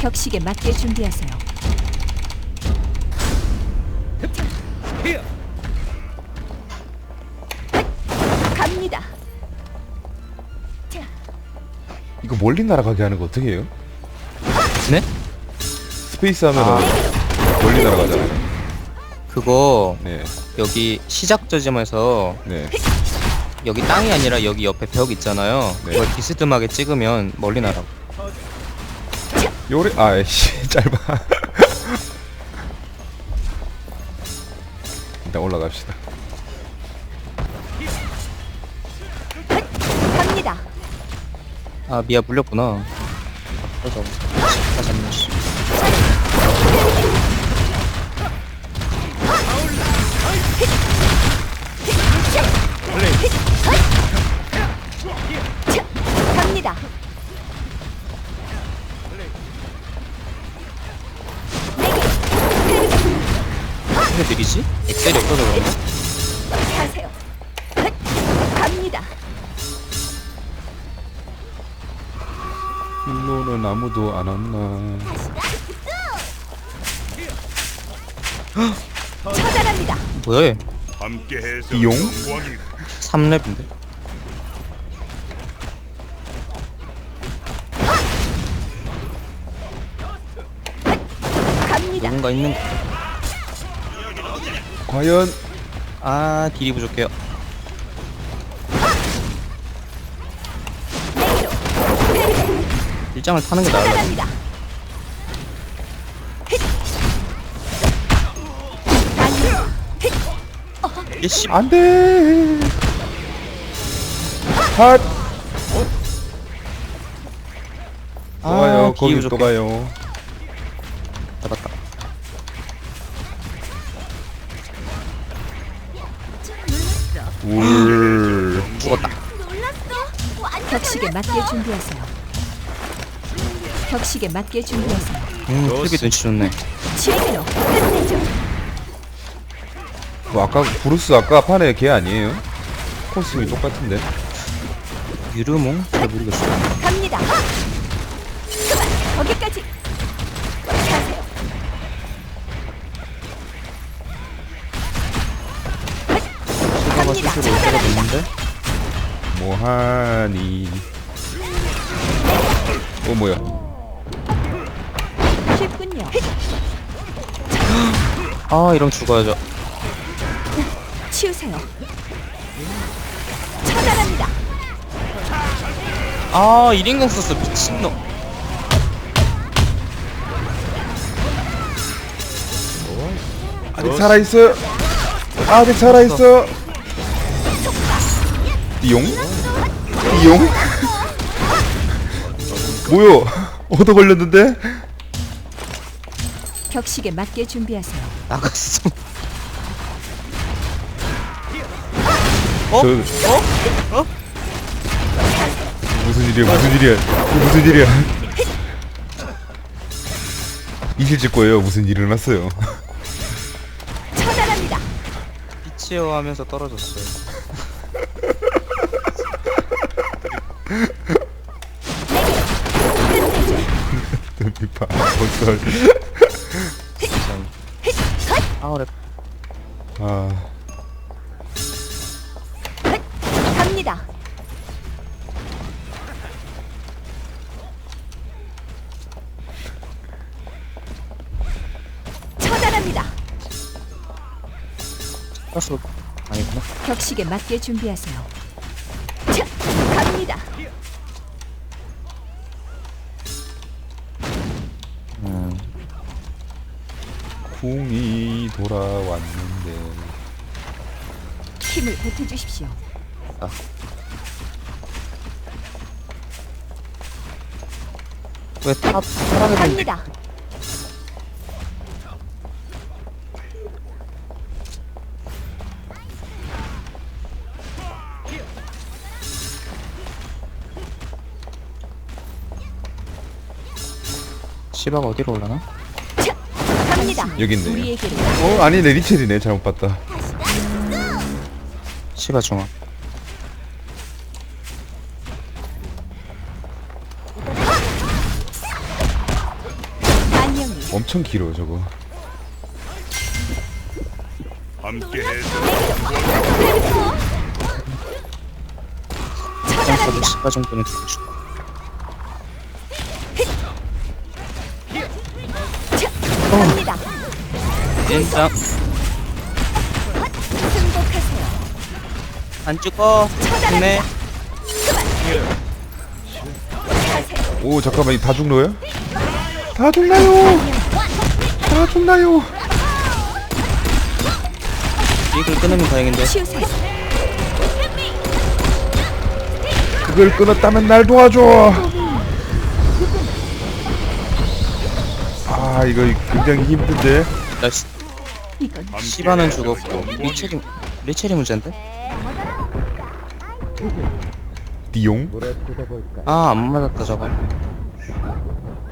격식에 맞게 준비하세요. 갑니다. 이거 멀리 날아가게 하는 거 어떻게 해요? 네? 스페이스 하면은 멀리 날아가잖아요. 그거 네, 여기 시작 저점에서 네. 여기 땅이 아니라 여기 옆에 벽 있잖아요. 네. 그걸 비스듬하게 찍으면 멀리 날아. 요래 아이씨 짧아. 일단 올라갑시다. 갑니다. 아 미아 물렸구나. 그래서 다 잡는 씨. 갑니다. 왜 느리지? 엑셀이 없어서 그런가? 가세요. 갑니다. 일로는 아무도 안 왔나? 처단합니다. 뭐야 얘? 함께해서 띠용? 영광입니다. 3렙인데? 갑니다. 누군가 있는 거. 과연 아 딜이 부족해요. 일장을 타는 게. 아니, 일씨 안돼. 핫. 또 가요. 아, 거기 또 부족해. 가요. 울. 죽었다. 격식에 맞게 준비하세요. 격식에 맞게 준비하세요. 음, 클비 눈치 좋네. 제대로 끝내죠. 뭐 아까 브루스 아까 판에 걔 아니에요? 코스튬이 똑같은데. 유르몽? 잘 모르겠어. 갑니다. 그 됐는데? 뭐하니? 어 뭐야? 쉽군요. 아, 이러면 죽어야죠. 치우세요. 처단합니다. 아, 1인공 썼어. 미친놈. 아직 살아 있어요. 아직 살아 있어. 띠용? 띠용? 뭐요? 얻어 걸렸는데? 격식에 맞게 준비하세요. 나갔어. 어? 어? 무슨 일이야? 무슨 일이야? 이거 무슨 일이야? 이실 질 거예요. 무슨 일이 일어났어요? 처단합니다. 피치어 하면서 떨어졌어요. 덤비파 벌써 아, 그래. 아 갑니다. 처단합니다. 플러스 아니구나. 격식에 맞게 준비하세요. 자, 갑니다. 궁이 돌아왔는데 힘을 보태주십시오. 왜 탑, 타락을 했는데? 갑니다. 시바가 어디로 올라나? 자, 갑니다. 여기. 우리에게로 어 아니네 리첼이네 잘못 봤다. 시바 중앙. 엄청 길어 저거 함께해서 점사도 10가 정도는 주고 갑니 인장 승복하세요. 안 죽어 가세요. 오 잠깐만 이다 죽노요? 다 죽나요? 다 죽나요? 이걸 끊으면 다행인데 치우세요. 그걸 끊었다면 날 도와줘 아 이거 굉장히 힘든데 나 시바는 죽었고. 리첼이 리첼이 문제인데? 띠용? 아 안 맞았다 저거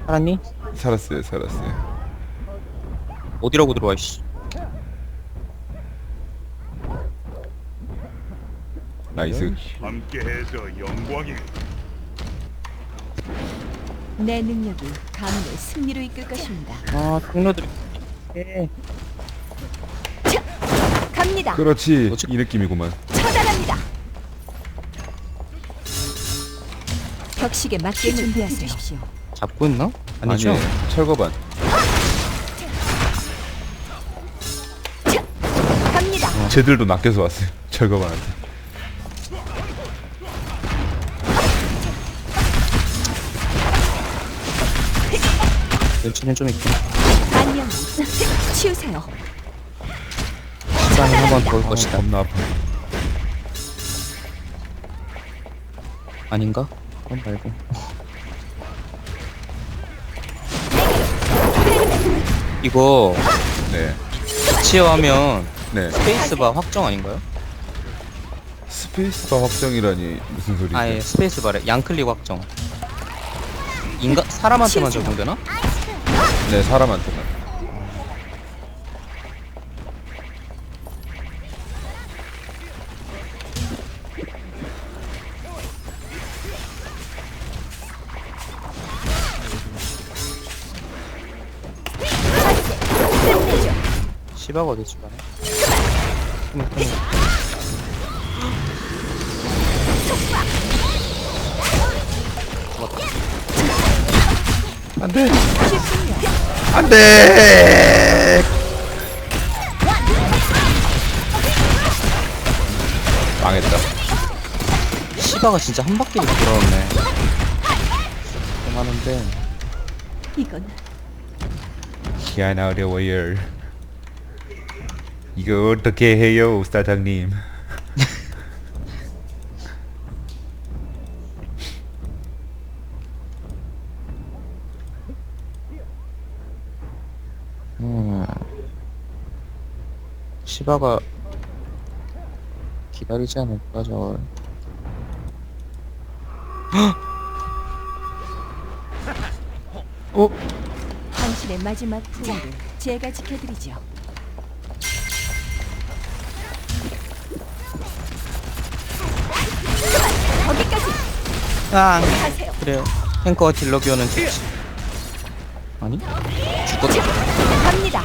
살았니? 살았어요 살았어요. 어디라고 들어와 이씨. 나이스. 함께해서 영광이 내 능력이 가문을 승리로 이끌 것입니다. 아 동료들이 예. 차! 갑니다. 그렇지? 이 느낌이구만 처단합니다. 격식에 맞게 준비하세요. 잡고 있나? 아니죠? 아니 철거반 차! 갑니다. 쟤들도 낚여서 왔어요 철거반한테 눈치는 좀 있긴 안녕. 치우세요. 시간이 한번 더올 아, 것이다 겁나 아파 아닌가? 그건 말고 이거 네 치어하면 네. 스페이스바 확정 아닌가요? 스페이스바 확정이라니 무슨 소리죠? 아예 스페이스바래 양클릭 확정 인가 사람한테만 적용되나? 네 사람한테만 시바가 어디 있지 말해 안돼. 안돼. 망했다. 시바가 진짜 한 바퀴를 돌아왔네. 그만한데. 이건 기한 어려워요 이거 어떻게 해요 사장님 음. 시바가 기다리지 않을까 저걸 어? 당신의 마지막 부활을 제가 지켜드리죠. 아. 그래요 탱커와 딜러 기어는 좋지 아니? 죽었다 갑니다.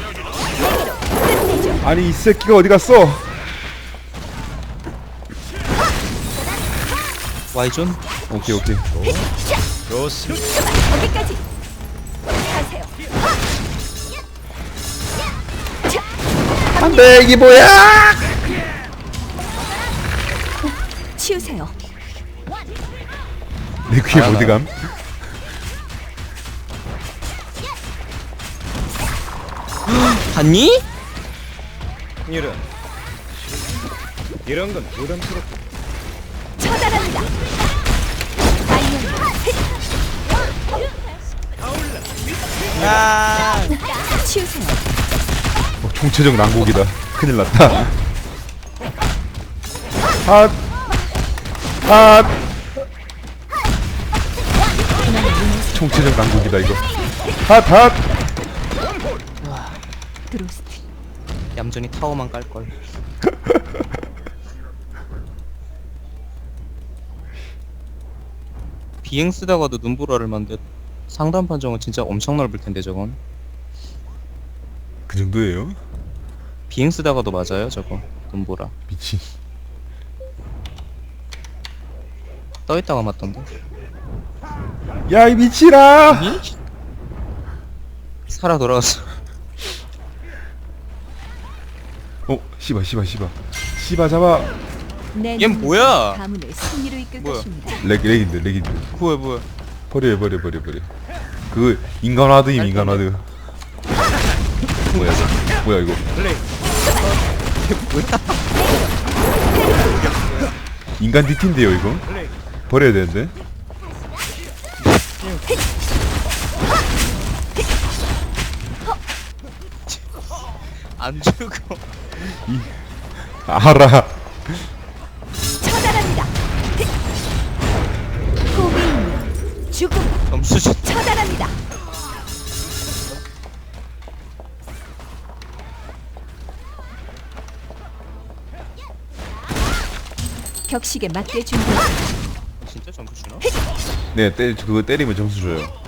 내게로 끝내죠. 아니 이 새끼가 어디 갔어? 와이존? 오케이 오케이 좋습니다 거기까지 가세요. 자, 안돼 이게 뭐야 치우세요. 내 귀에 아, 어디 감? 봤니? 이런 이런 건 부담스럽고 처단합니다. 아 치우세요. 어, 총체적 난국이다 큰일 났다 핫! 핫! 총체적 난국이다 이거 핫! 핫! 드로스트. 얌전히 타워만 깔걸 비행 쓰다가도 눈보라를 만데 상단 판정은 진짜 엄청 넓을 텐데 저건 그 정도예요? 비행 쓰다가도 맞아요 저거 돈보라 미친 떠있다가 맞던데? 야 이 미치라! 살아 돌아갔어. 어 씨바 씨바 씨바. 씨바 잡아. 내얜 뭐야? 가문을 승리로 이끌 뭐야? 것입니다. 렉 렉인데 렉인데. 뭐야 뭐야? 버려 버려 버려 버려 그 인간화드임 인간화드. 뭐야 이거 뭐야 이거? 플레이. 인간 DT인데요 이거? 플레이. 버려야 되는데 안 죽어 알아 처단합니다. 호비인명 죽음 점수 좀 처단합니다. 격식에 맞게 주나? 네 때, 그거 때리면 점수 줘요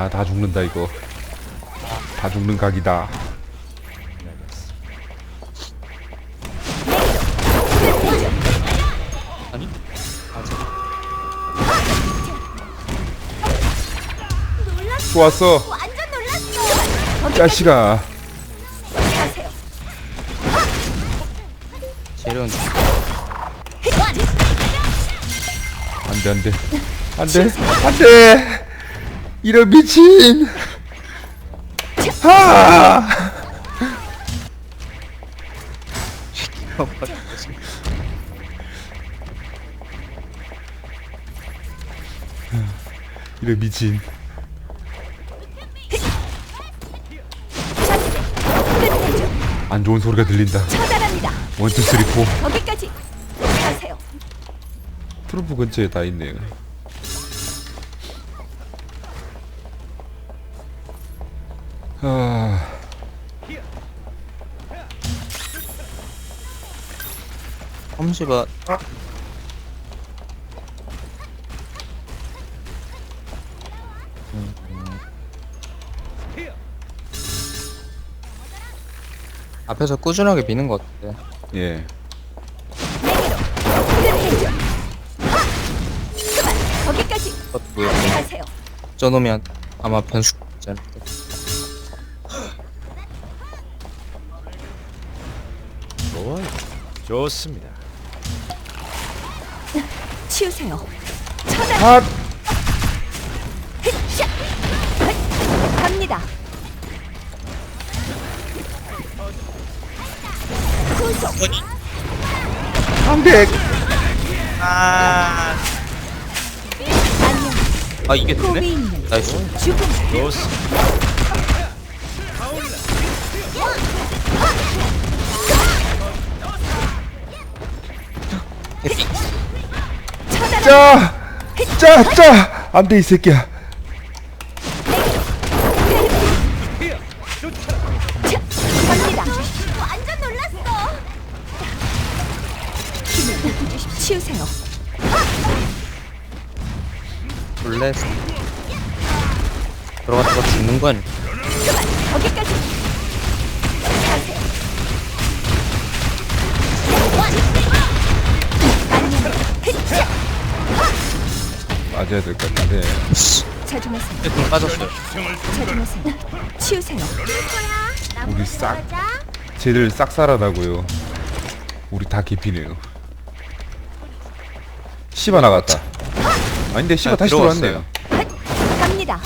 아 다 죽는다 이거. 다 죽는 각이다. 아니? 아직 좋았어. 완전 놀랐어. 자식아. 가세요. 재료는 안돼 안돼. 안돼. 안돼 이런 미친 하 이런 미친 안 좋은 소리가 들린다 처단합니다. 원투 쓰리 포 거기까지. 가세요. 트럼프 근처에 다 있네요 아 30원 앞에서 꾸준하게 미는 것 같아 예. 그만 거기까지. 그것도 뭐야 가세요. 저놈이 아마 변수 있지 않을까 좋아요. 좋습니다. 치우세요. 아, 자, 헛! 갑니다. 구속. 안돼. 아, 안녕. 아 이게 되네? 나이스 죽음. 짜, 짜, 짜. 안 돼 이 새끼야. 갑니다. 들어갔다가 죽는 건 맞아야 될 것 같은데. 잘좀 예, 빠졌어. 치우세요. 우리 싹 쟤들 싹 살아다고요 우리 다 개피네요 시바 나갔다 아닌데 시바 아, 다시 들어왔네요. 갑니다.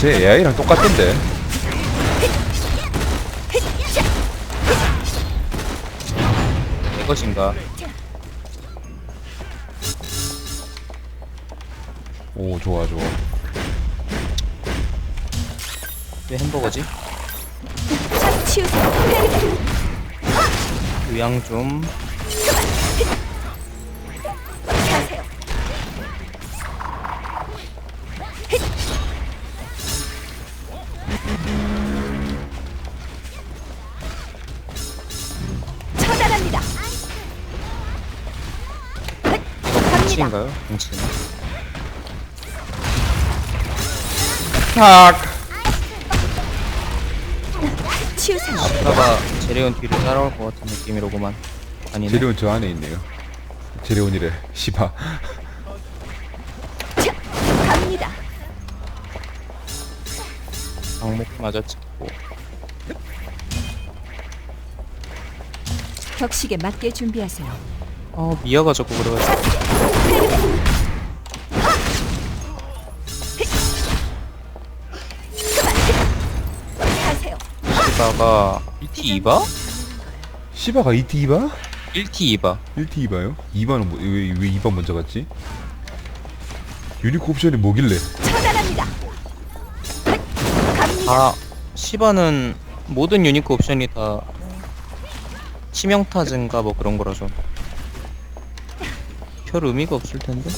쟤 AI랑 똑같던데 이것인가? 오 좋아 좋아 왜 햄버거지? 치우세요. 의양 좀 가세요. 처단합니다. 갑니다. 공치인가요? 공치. 탁 치우세요. 아빠가 제레온 뒤를 따라올 것 같은 느낌이로구만. 아니네. 재료원 저 안에 있네요 재료원이래 시바 자, 갑니다. 방목 맞아 찍고. 격식에 맞게 준비하세요. 어 미아가 자꾸 그래가지고. 시바가 1T 2바? 시바가 2T 2바? 1T 2바. 1T 2바요? 2바는 뭐, 왜, 왜 2바 먼저 갔지? 유니크 옵션이 뭐길래 처단합니다. 갑니다. 아 시바는 모든 유니크 옵션이 다 치명타즈인가 뭐 그런 거라서 별 의미가 없을 텐데.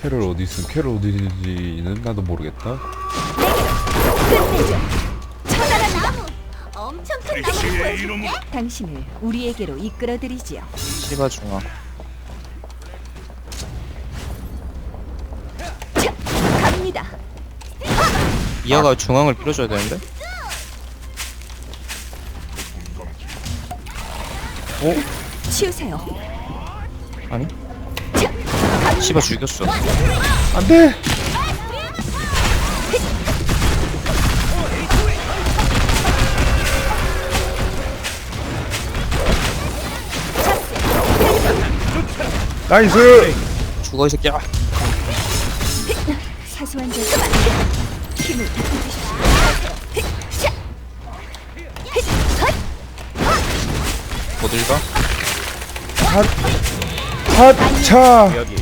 캐럴 어디 있음 캐럴 어디 있는지는 나도 모르겠다. 나무 엄청 큰 보여줄게. 당신을 우리에게로 이끌어드리지요. 시바 중앙. 자, 갑니다. 미아가 중앙을 밀어줘야 되는데. 치우세요. 아니? 자, 시바 죽였어. 안돼 나이스 죽어 이 새끼야. 사소한 힘을 어딜 가? 핫차 여기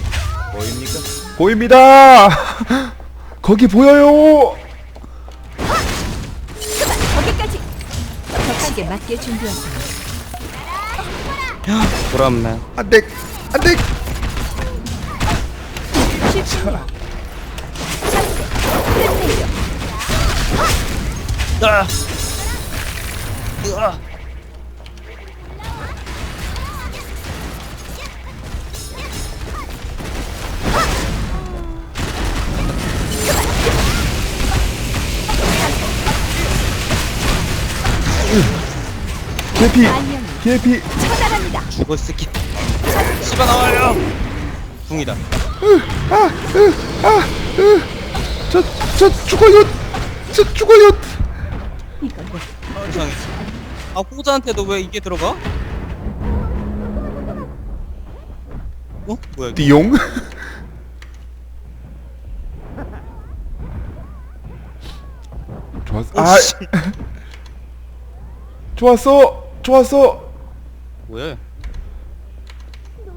보입니다 거기 보여요 거기까지. 격식에 맞게 준비하세요. 보람매. 안돼 안 돼 개피. 개피 처단합니다. 죽어 이 새끼. 시바 나와요. 붕이다. 저저 죽어요 저 죽어요 이걸 왜 이상해. 아 호자한테도 왜 이게 들어가? 어? 뭐야? 띠용 좋았어 오, 아 씨. 좋았어 좋았어 뭐야?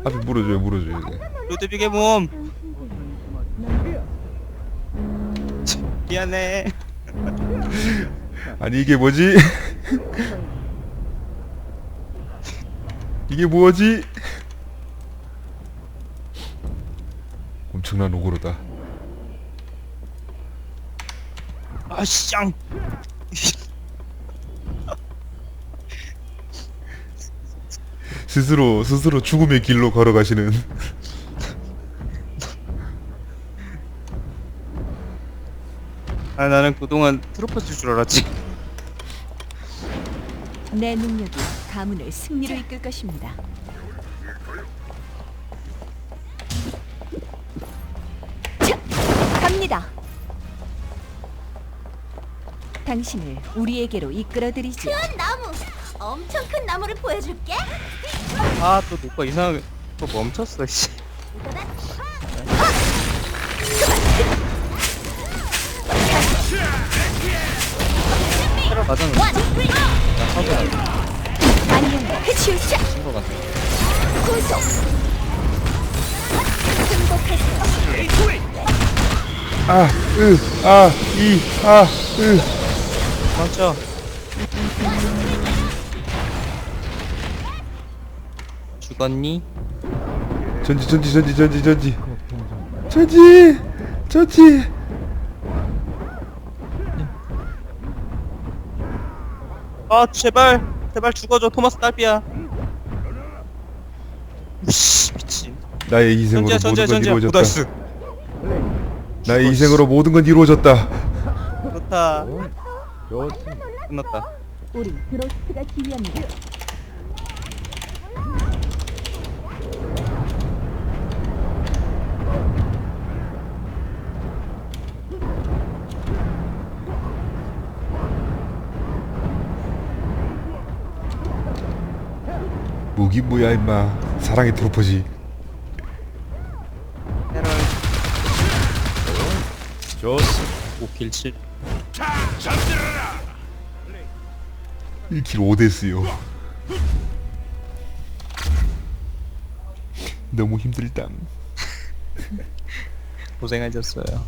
앞에 물어줘요 물어줘요. 루드빅의 몸. 참, 미안해. 아니 이게 뭐지 이게 뭐지 엄청난 오그로다 아씨 스스로 스스로 죽음의 길로 걸어가시는 아 나는 그동안 트로퍼 쓸줄 알았지. 내 능력이 가문을 승리로 이끌 것입니다. 자, 갑니다. 당신을 우리에게로 이끌어드리지요. 큰 나무 엄청 큰 나무를 보여줄게. 아또 녹화 이상하게 또 멈췄어 씨. 이거다. 맞았는데 안녕 해치우자 친거 같아 구속 아, 으, 아, 이, 아, 으. 멈춰 죽었니? 전지, 전지, 전지, 전지, 전지. 전지, 전지. 아 제발 제발 죽어줘 토마스 딸피야 우씨 미친 나의 전지야 전지야 모든 건 전지야 이루어졌다. 나이스 나의 희생으로 모든 건 이루어졌다. 좋다 좋습니다. 끝났다 우리 드로스트가 지휘합니다 무기 뭐야 임마. 사랑의 트로퍼지. 헤럴 좋습니다. 5킬 7 1킬 5데스요. 너무 힘들다. 고생하셨어요